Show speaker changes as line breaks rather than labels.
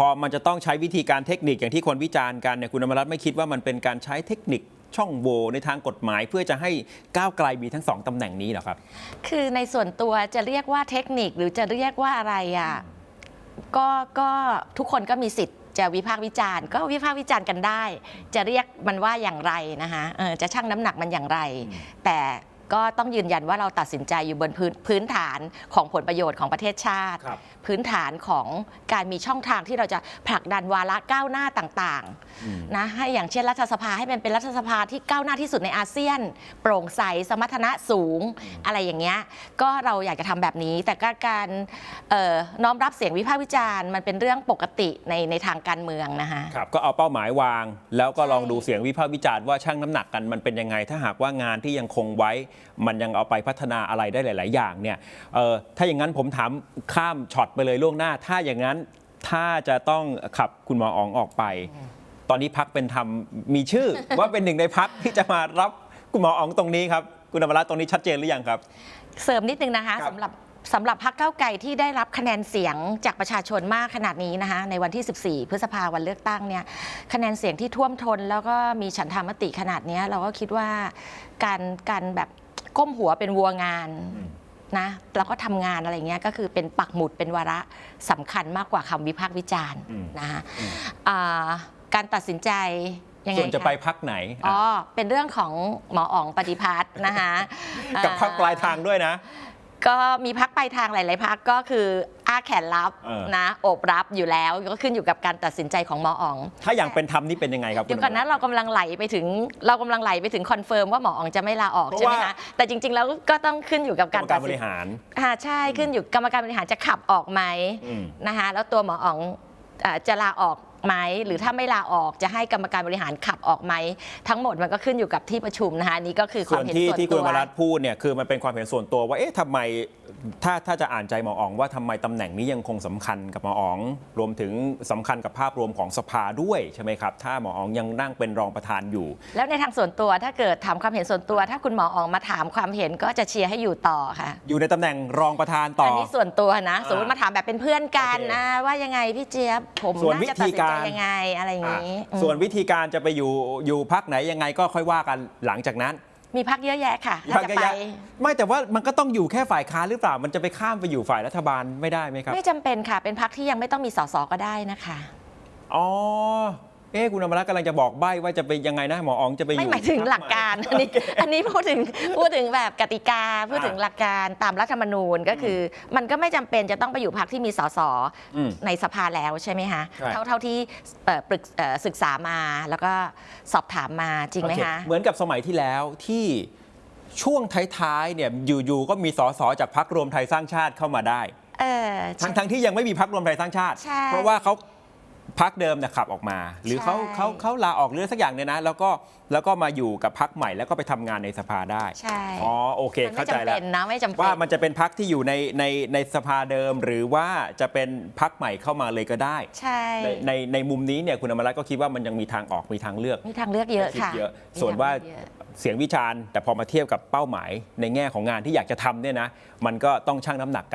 พอมันจะต้องใช้วิธีการเทคนิคอย่างที่คนวิจารณ์กันเนี่ยคุณอมรัตน์ไม่คิดว่ามันเป็นการใช้เทคนิคช่องโหว่ในทางกฎหมาย เพื่อจะให้ก้าวไกลมีทั้งสองตำแหน่งนี้เหรอครับ
คือในส่วนตัวจะเรียกว่าเทคนิคหรือจะเรียกว่าอะไรอะก็ก็ทุกคนก็มีสิทธิ์จะวิพากษ์วิจารณ์ก็วิพากษ์วิจารณ์กันได้ จะเรียกมันว่าอย่างไรนะคะเออจะชั่งน้ำหนักมันอย่างไร แต่ ก็ต้องยืนยันว่าเราตัดสินใจอยู่บนพื้นพื้นฐานของผลประโยชน์ของประเทศชาติ
ครับ
พื้นฐานของการมีช่องทางที่เราจะผลักดันวาระก้าวหน้าต่าง
อืม
ๆนะให้อย่างเช่นรัฐสภาให้มันเป็นรัฐสภาที่ก้าวหน้าที่สุดในอาเซียน โปร่งใสสมรรถนะสูงอะไรอย่างเงี้ยก็เราอยากจะทำแบบนี้ แต่ก็การเอ่อน้อมรับเสียงวิพากษ์วิจารณ์มันเป็นเรื่องปกติในในทางการเมืองนะคะ
ครับก็เอาเป้าหมายวาง แล้วก็
ใช่
ลองดูเสียงวิพากษ์วิจารณ์ว่าชั่งน้ำหนักกันมันเป็นยังไง ถ้าหากว่างานที่ยังคงไว้มันยังเอาไปพัฒนาอะไรได้หลาย ๆ อย่างเนี่ยเอ่อถ้าอย่างนั้นผมถามข้ามช็อตไปเลยล่วงหน้า ถ้าอย่างนั้นถ้าจะต้องขับคุณหมออ๋องออกไป ตอนนี้พักเป็นธรรมมีชื่อ ว่าเป็นหนึ่งในพักที่จะมารับคุณหมออ๋องตรงนี้ครับคุณอมรัตน์ตรงนี้ชัดเจนหรือยังครับ
เสริมนิดนึงนะคะ
ครับ
สำหรับสำหรับพรรคเก้าวไกลที่ได้รับคะแนนเสียงจากประชาชนมากขนาดนี้นะคะในวันที่ 14 พฤษภาวันเลือกตั้งเนี่ยคะแนนเสียงที่ท่วมท้นแล้วก็มีฉันทามติขนาดเนี้ยเราก็คิดว่าการการแบบ ก้มหัวเป็นวัวงานนะแล้วก็ทำงานอะไรเงี้ยก็คือเป็นปักหมุดเป็นวาระสำคัญมากกว่าคำวิพากษ์วิจารณ์
อืม
นะคะ
อืม
อ่าการตัดสินใจยังไง
ส่วนจะ
ค
ไปพักไหน
อ๋อเป็นเรื่องของหมออ๋องปฏิพัฒน์นะคะ
กับพักปลายทางด้วยนะ
ก็มีพักไปลายทางหลาย ๆ พักก็คืออ้าแขนรับ
เออ
นะโอบรับอยู่แล้วก็ขึ้นอยู่กับการตัดสินใจของหมออ๋อง
ถ้าอย่างเป็นธรรมนี่เป็นยังไงครับ
เดี๋ยว
คุณ
ก่อนนะเรากำลังไหลไปถึงเรากำลังไหลไปถึงคอนเฟิร์มว่าหมออ๋องจะไม่ลาออก
เพราะ
ใช่ไหม
ว่า
คะแต่จริง ๆ แล้วก็ต้องขึ้นอยู่กับ
กร
การ
รมการ
ตัด
บ
สิน
ริหาร
อ่าใช่ขึ้นอยู่กรรมการบริหารจะขับออกไหม
อืม
นะคะแล้วตัวหมออ๋องเอ่อจะลาออก ไหมหรือถ้าไม่ลาออกจะให้กรรมการบริหารขับออกไหมทั้งหมดมันก็ขึ้นอยู่กับที่ประชุมนะคะอันนี่ก็คือค
ส่
วา
ว
ม
น
เห็น
ที่
ส่วน
ที่คุ
ตั
ณ
ว
วรัตน์พูดเนี่ยคือมันเป็นความเห็นส่วนตัวว่าเอ๊ะทำไมถ้าถ้าจะอ่านใจหมออ๋องว่าทำไมตำแหน่งนี้ยังคงสำคัญกับหมออ๋องรวมถึงสำคัญกับภาพรวมของสภาด้วยใช่ไหมครับ ถ้าหมออ๋องยังนั่งเป็นรองประธานอยู่
แล้วในทางส่วนตัวถ้าเกิดถามความเห็นส่วนตัว ถ้าคุณหมอออกมาถามความเห็นก็จะเชียร์ให้อยู่ต่อค่ะ
อยู่ในตำแหน่งรองประธานต่อ
อันนี้ส่วนตัวนะ
อ่า
สมมติมาถามแบบเป็นเพื่อนกัน
โอเค
นะว่ายังไงพี่เจี๊ยบผม
ส่วน
น่าจะตัดสิน
วิธี
ใจ
การ
ยังไงอะไรอย่างนี้อืม
ส่วนวิธีการจะไปอยู่อยู่พักไหนยังไงก็ค่อยว่ากันหลังจากนั้น
มีพักเยอะแยะค่ะถ้าจะ
พรรค
ไป
เยอะแยะไม่แต่ว่ามันก็ต้องอยู่แค่ฝ่ายค้านหรือเปล่า มันจะไปข้ามไปอยู่ฝ่ายรัฐบาลไม่ได้ไหมครับ
ไม่จำเป็นค่ะ เป็นพักที่ยังไม่ต้องมีสสก็ได้นะคะ
อ๋อ เอ๊ะคุณอมรัตน์กำลังจะบอกใบ้ว่าจะไปยังไงนะหมออ๋องจะไปอ
ไม่
ยู่
หมายถึงหลักการอันนี้อันนี้พูดถึงพูดถึงแบบกติกาพูดถึงหลักการตามรัฐธรรมนูญก็คือ มันก็ไม่จำเป็นจะต้องไปอยู่พักที่มีสส
อืม
ในสภาแล้วใช่ไหมคะ
ใช่
เท่าเท่าที่เอ่อปรึกเอ่อศึกษามาแล้วก็สอบถามมาจริงไหม
โอเค
คะ
เหมือนกับสมัยที่แล้วที่ช่วงท้ายๆเนี่ยอยู่ๆก็มีสสจากพักรวมไทยสร้างชาติเข้ามาได้
เออ
ทั้งทั้งที่ยังไม่มีพักรวมไทยสร้างชาติ
ใช่
เพราะว่าเขา พักเดิมเนี่ยขับออกมา หรือเขา
ใช่
เขาเขาลาออกเรื่องสักอย่างเนี่ยนะ แล้วก็แล้วก็มาอยู่กับพักใหม่แล้วก็ไปทำงานในสภาได้
ใช่
อ๋อโอเค
มัน
เข้า
ไม่
ใจ
จำ
แล้
เป็
ว
นนะไม่จำเป็น
ว่ามันจะเป็นพักที่อยู่ในในในสภาเดิม หรือว่าจะเป็นพักใหม่เข้ามาเลยก็ได้
ใช่
ในในในมุมนี้เนี่ยคุณอมรัตน์ก็คิดว่ามันยังมีทางออกมีทางเลือก
มีทางเลือกเยอะค่ะ
คิดเยอะ
มี
ส่วนว่า
ทงเลือกเยอะ
เสียงวิจารณ์แต่พอมาเทียบกับเป้าหมาย ในแง่ของงานที่อยากจะทำเนี่ยนะ มันก็ต้องชั่งน้ำหนักกัน